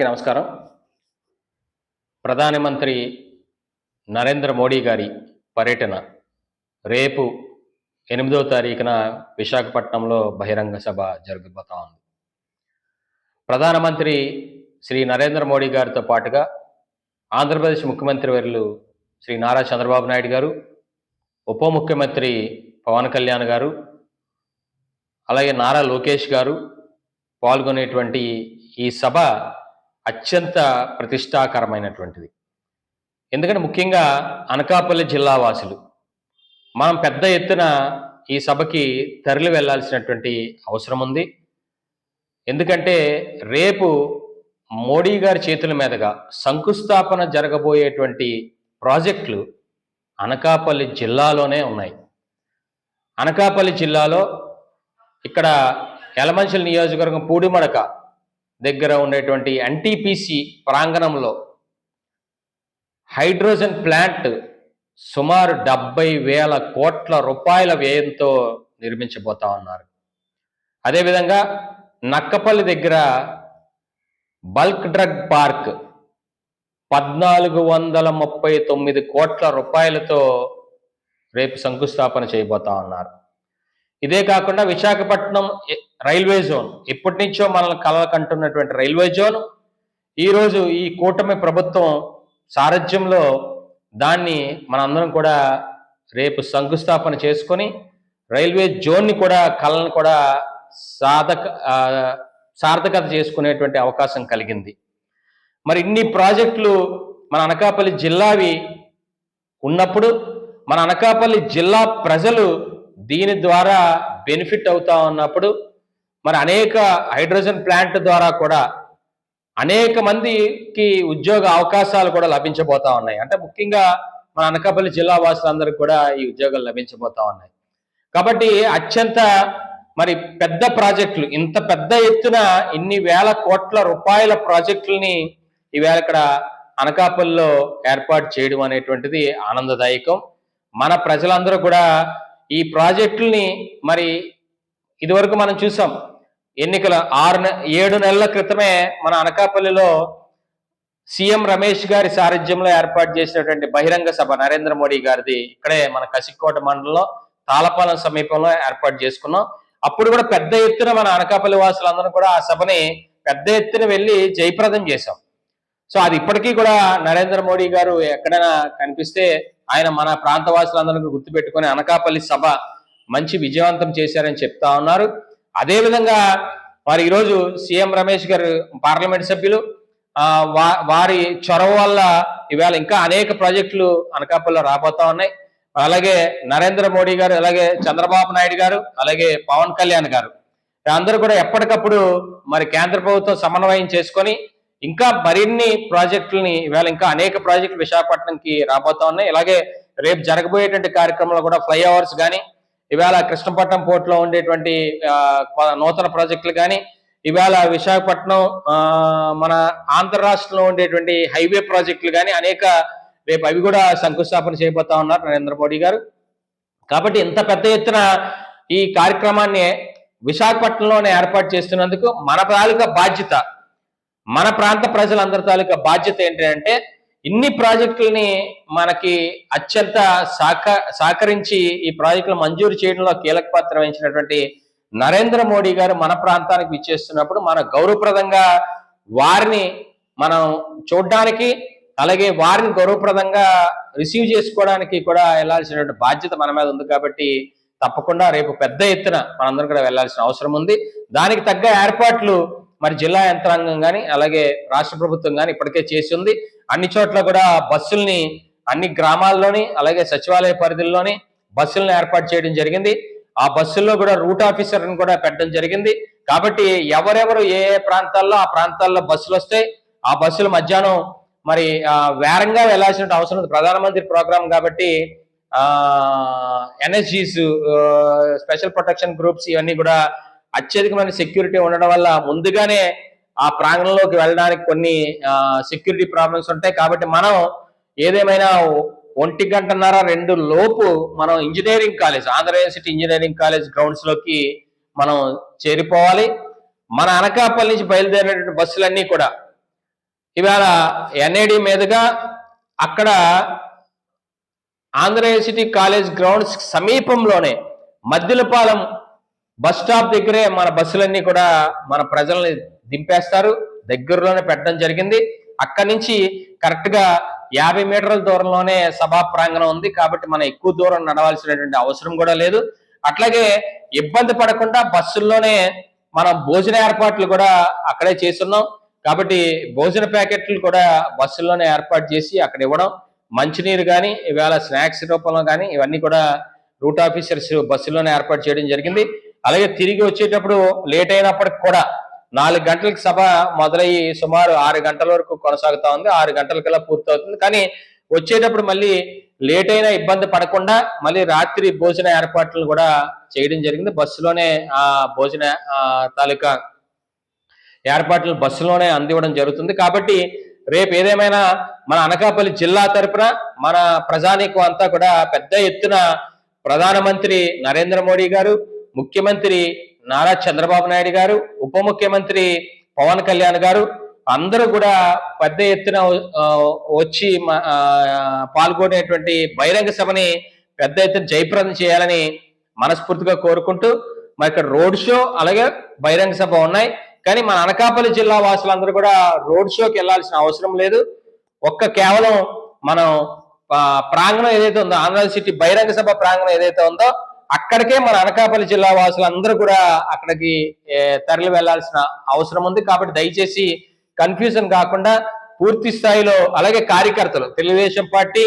అందరికీ నమస్కారం. ప్రధానమంత్రి నరేంద్ర మోడీ గారి పర్యటన రేపు ఎనిమిదో తారీఖున విశాఖపట్నంలో బహిరంగ సభ జరగబోతా ఉంది. ప్రధానమంత్రి శ్రీ నరేంద్ర మోడీ గారితో పాటుగా ఆంధ్రప్రదేశ్ ముఖ్యమంత్రి వర్యులు శ్రీ నారా చంద్రబాబు నాయుడు గారు ఉప ముఖ్యమంత్రి పవన్ కళ్యాణ్ గారు అలాగే నారా లోకేష్ గారు పాల్గొనేటువంటి ఈ సభ అత్యంత ప్రతిష్టాకరమైనటువంటిది. ఎందుకంటే ముఖ్యంగా అనకాపల్లి జిల్లా వాసులు మనం పెద్ద ఎత్తున ఈ సభకి తరలి వెళ్ళాల్సినటువంటి అవసరం ఉంది ఎందుకంటే రేపు మోడీ గారి చేతుల మీదుగా శంకుస్థాపన జరగబోయేటువంటి ప్రాజెక్టులు అనకాపల్లి జిల్లాలోనే ఉన్నాయి. అనకాపల్లి జిల్లాలో ఇక్కడ యలమంచిల నియోజకవర్గం పూడిమడక దగ్గర ఉండేటువంటి ఎన్టీపీసీ ప్రాంగణంలో హైడ్రోజన్ ప్లాంట్ సుమారు డెబ్బై వేల కోట్ల రూపాయల వ్యయంతో నిర్మించబోతా ఉన్నారు. అదేవిధంగా నక్కపల్లి దగ్గర బల్క్ డ్రగ్ పార్క్ పద్నాలుగు వందల ముప్పై తొమ్మిది కోట్ల రూపాయలతో రేపు శంకుస్థాపన చేయబోతా ఉన్నారు. ఇదే కాకుండా విశాఖపట్నం రైల్వే జోన్ ఎప్పటి నుంచో మనల్ని కలకంటున్నటువంటి రైల్వే జోన్. ఈరోజు ఈ కూటమి ప్రభుత్వం సారథ్యంలో దాన్ని మనందరం కూడా రేపు శంకుస్థాపన చేసుకొని రైల్వే జోన్ని కూడా కళను కూడా సాధక సార్థకత చేసుకునేటువంటి అవకాశం కలిగింది. మరి ఇన్ని ప్రాజెక్టులు మన అనకాపల్లి జిల్లావి ఉన్నప్పుడు మన అనకాపల్లి జిల్లా ప్రజలు దీని ద్వారా బెనిఫిట్ అవుతా ఉన్నప్పుడు మరి అనేక హైడ్రోజన్ ప్లాంట్ ద్వారా కూడా అనేక మందికి ఉద్యోగ అవకాశాలు కూడా లభించబోతా ఉన్నాయి. అంటే ముఖ్యంగా మన అనకాపల్లి జిల్లా వాసులందరికీ కూడా ఈ ఉద్యోగాలు లభించబోతా ఉన్నాయి. కాబట్టి అత్యంత మరి పెద్ద ప్రాజెక్టులు ఇంత పెద్ద ఎత్తున ఇన్ని వేల కోట్ల రూపాయల ప్రాజెక్టులని ఈవేళ ఇక్కడ అనకాపల్లిలో ఏర్పాటు చేయడం అనేటువంటిది ఆనందదాయకం. మన ప్రజలందరూ కూడా ఈ ప్రాజెక్టుల్ని మరి ఇదివరకు మనం చూసాం. ఎన్నికల ఆరు ఏడు నెలల క్రితమే మన అనకాపల్లిలో సీఎం రమేష్ గారి సారథ్యంలో ఏర్పాటు చేసినటువంటి బహిరంగ సభ నరేంద్ర మోడీ గారిది ఇక్కడే మన కసికోట మండలంలో తాళపాలెం సమీపంలో ఏర్పాటు చేసుకున్నాం. అప్పుడు కూడా పెద్ద ఎత్తున మన అనకాపల్లి వాసులందరూ కూడా ఆ సభని పెద్ద ఎత్తున వెళ్ళి జయప్రదం చేశాం. సో అది ఇప్పటికీ కూడా నరేంద్ర మోడీ గారు ఎక్కడైనా కనిపిస్తే ఆయన మన ప్రాంత వాసులందరికీ గుర్తుపెట్టుకొని అనకాపల్లి సభ మంచి విజయవంతం చేశారని చెప్తా ఉన్నారు. అదేవిధంగా వారు ఈరోజు సీఎం రమేష్ గారు పార్లమెంట్ సభ్యులు ఆ, వారి చొరవ వల్ల ఇవాళ ఇంకా అనేక ప్రాజెక్టులు అనకాపల్లిలో రాబోతా ఉన్నాయి. అలాగే నరేంద్ర మోడీ గారు అలాగే చంద్రబాబు నాయుడు గారు అలాగే పవన్ కళ్యాణ్ గారు. అందరూ కూడా ఎప్పటికప్పుడు మరి కేంద్ర ప్రభుత్వం సమన్వయం చేసుకొని ఇంకా మరిన్ని ప్రాజెక్టులని ఇవాళ ఇంకా అనేక ప్రాజెక్టులు విశాఖపట్నంకి రాబోతా ఉన్నాయి. ఇలాగే రేపు జరగబోయేటువంటి కార్యక్రమంలో కూడా ఫ్లైఓవర్స్ కానీ ఇవాళ కృష్ణపట్నం పోర్ట్లో ఉండేటువంటి నూతన ప్రాజెక్టులు కానీ ఇవాళ విశాఖపట్నం మన ఆంధ్ర రాష్ట్రంలో ఉండేటువంటి హైవే ప్రాజెక్టులు కానీ అనేక రేపు అవి కూడా శంకుస్థాపన చేయబోతా ఉన్నారు నరేంద్ర మోడీ గారు. కాబట్టి ఇంత పెద్ద ఎత్తున ఈ కార్యక్రమాన్ని విశాఖపట్నంలోనే ఏర్పాటు చేస్తున్నందుకు మన తాలూకా బాధ్యత మన ప్రాంత ప్రజలందరి తాలూకా బాధ్యత ఏంటంటే ఇన్ని ప్రాజెక్టులని మనకి అత్యంత సహక సహకరించి ఈ ప్రాజెక్టులు మంజూరు చేయడంలో కీలక పాత్ర వహించినటువంటి నరేంద్ర మోడీ గారు మన ప్రాంతానికి విచ్చేస్తున్నప్పుడు మన గౌరవప్రదంగా వారిని మనం చూడడానికి అలాగే వారిని గౌరవప్రదంగా రిసీవ్ చేసుకోవడానికి కూడా వెళ్ళాల్సినటువంటి బాధ్యత మన మీద ఉంది కాబట్టి తప్పకుండా రేపు పెద్ద ఎత్తున మనందరం కూడా వెళ్ళాల్సిన అవసరం ఉంది. దానికి తగ్గ ఏర్పాట్లు మరి జిల్లా యంత్రాంగం కానీ అలాగే రాష్ట్ర ప్రభుత్వం కానీ ఇప్పటికే చేసి ఉంది అన్ని చోట్ల కూడా బస్సుల్ని అన్ని గ్రామాల్లోని అలాగే సచివాలయ పరిధిలోని బస్సులను ఏర్పాటు చేయడం జరిగింది. ఆ బస్సుల్లో కూడా రూట్ ఆఫీసర్ని కూడా పెట్టడం జరిగింది. కాబట్టి ఎవరెవరు ఏ ఏ ప్రాంతాల్లో ఆ ప్రాంతాల్లో బస్సులు వస్తాయి ఆ బస్సులు మధ్యాహ్నం మరి వేరంగా వెళ్ళాల్సిన అవసరం ఉంది. ప్రధానమంత్రి ప్రోగ్రామ్ కాబట్టి ఆ ఎన్ఎస్జీస్ స్పెషల్ ప్రొటెక్షన్ గ్రూప్స్ ఇవన్నీ కూడా అత్యధికమైన సెక్యూరిటీ ఉండడం వల్ల ముందుగానే ఆ ప్రాంగణంలోకి వెళ్ళడానికి కొన్ని సెక్యూరిటీ ప్రాబ్లమ్స్ ఉంటాయి. కాబట్టి మనం ఏదేమైనా ఒంటి గంటన్నర రెండు లోపు మనం engineering college Andhra university engineering college గ్రౌండ్స్లోకి మనం చేరిపోవాలి. మన అనకాపల్లి నుంచి బయలుదేరినటువంటి బస్సులన్నీ కూడా ఇవాళ ఎన్ఏడి మీదుగా అక్కడ ఆంధ్ర యూనివర్సిటీ కాలేజ్ గ్రౌండ్స్ సమీపంలోనే మద్దిలపాలెం బస్ స్టాప్ దగ్గరే మన బస్సులన్నీ కూడా మన ప్రజల్ని దింపేస్తారు. దగ్గరలోనే పెట్టడం జరిగింది. అక్కడి నుంచి కరెక్ట్గా యాభై మీటర్ల దూరంలోనే సభా ప్రాంగణం ఉంది కాబట్టి మనం ఎక్కువ దూరం నడవాల్సినటువంటి అవసరం కూడా లేదు. అట్లాగే ఇబ్బంది పడకుండా బస్సుల్లోనే మనం భోజన ఏర్పాట్లు కూడా అక్కడే చేస్తున్నాం. కాబట్టి భోజన ప్యాకెట్లు కూడా బస్సుల్లోనే ఏర్పాటు చేసి అక్కడ ఇవ్వడం. మంచినీరు కానీ ఇవాళ స్నాక్స్ రూపంలో కానీ ఇవన్నీ కూడా రూట్ ఆఫీసర్స్ బస్సుల్లోనే ఏర్పాటు చేయడం జరిగింది. అలాగే తిరిగి వచ్చేటప్పుడు లేట్ అయినప్పటికి కూడా నాలుగు గంటలకు సభ మొదలయ్యి సుమారు ఆరు గంటల వరకు కొనసాగుతా ఉంది. ఆరు గంటలకల్లా పూర్తవుతుంది. కానీ వచ్చేటప్పుడు మళ్ళీ లేట్ అయినా ఇబ్బంది పడకుండా మళ్ళీ రాత్రి భోజన ఏర్పాట్లు కూడా చేయడం జరిగింది. బస్సులోనే ఆ భోజన తాలూకా ఏర్పాట్లు బస్సులోనే అందివ్వడం జరుగుతుంది. కాబట్టి రేపు ఏదేమైనా మన అనకాపల్లి జిల్లా తరపున మన ప్రజానీకం అంతా కూడా పెద్ద ఎత్తున ప్రధానమంత్రి నరేంద్ర మోడీ గారు ముఖ్యమంత్రి నారా చంద్రబాబు నాయుడు గారు ఉప ముఖ్యమంత్రి పవన్ కళ్యాణ్ గారు అందరూ కూడా పెద్ద ఎత్తున వచ్చి పాల్గొనేటువంటి బహిరంగ సభని పెద్ద ఎత్తున జయప్రదం చేయాలని మనస్ఫూర్తిగా కోరుకుంటూ మరి ఇక్కడ రోడ్ షో అలాగే బహిరంగ సభ ఉన్నాయి. కానీ మన అనకాపల్లి జిల్లా వాసులందరూ కూడా రోడ్ షోకి వెళ్ళాల్సిన అవసరం లేదు. ఒక్క కేవలం మనం ప్రాంగణం ఏదైతే ఉందో ఆంధ్ర సిటీ బహిరంగ సభ ప్రాంగణం ఏదైతే ఉందో అక్కడికే మన అనకాపల్లి జిల్లా వాసులందరూ కూడా అక్కడికి తరలి వెళ్ళాల్సిన అవసరం ఉంది. కాబట్టి దయచేసి కన్ఫ్యూజన్ కాకుండా పూర్తి స్థాయిలో అలాగే కార్యకర్తలు తెలుగుదేశం పార్టీ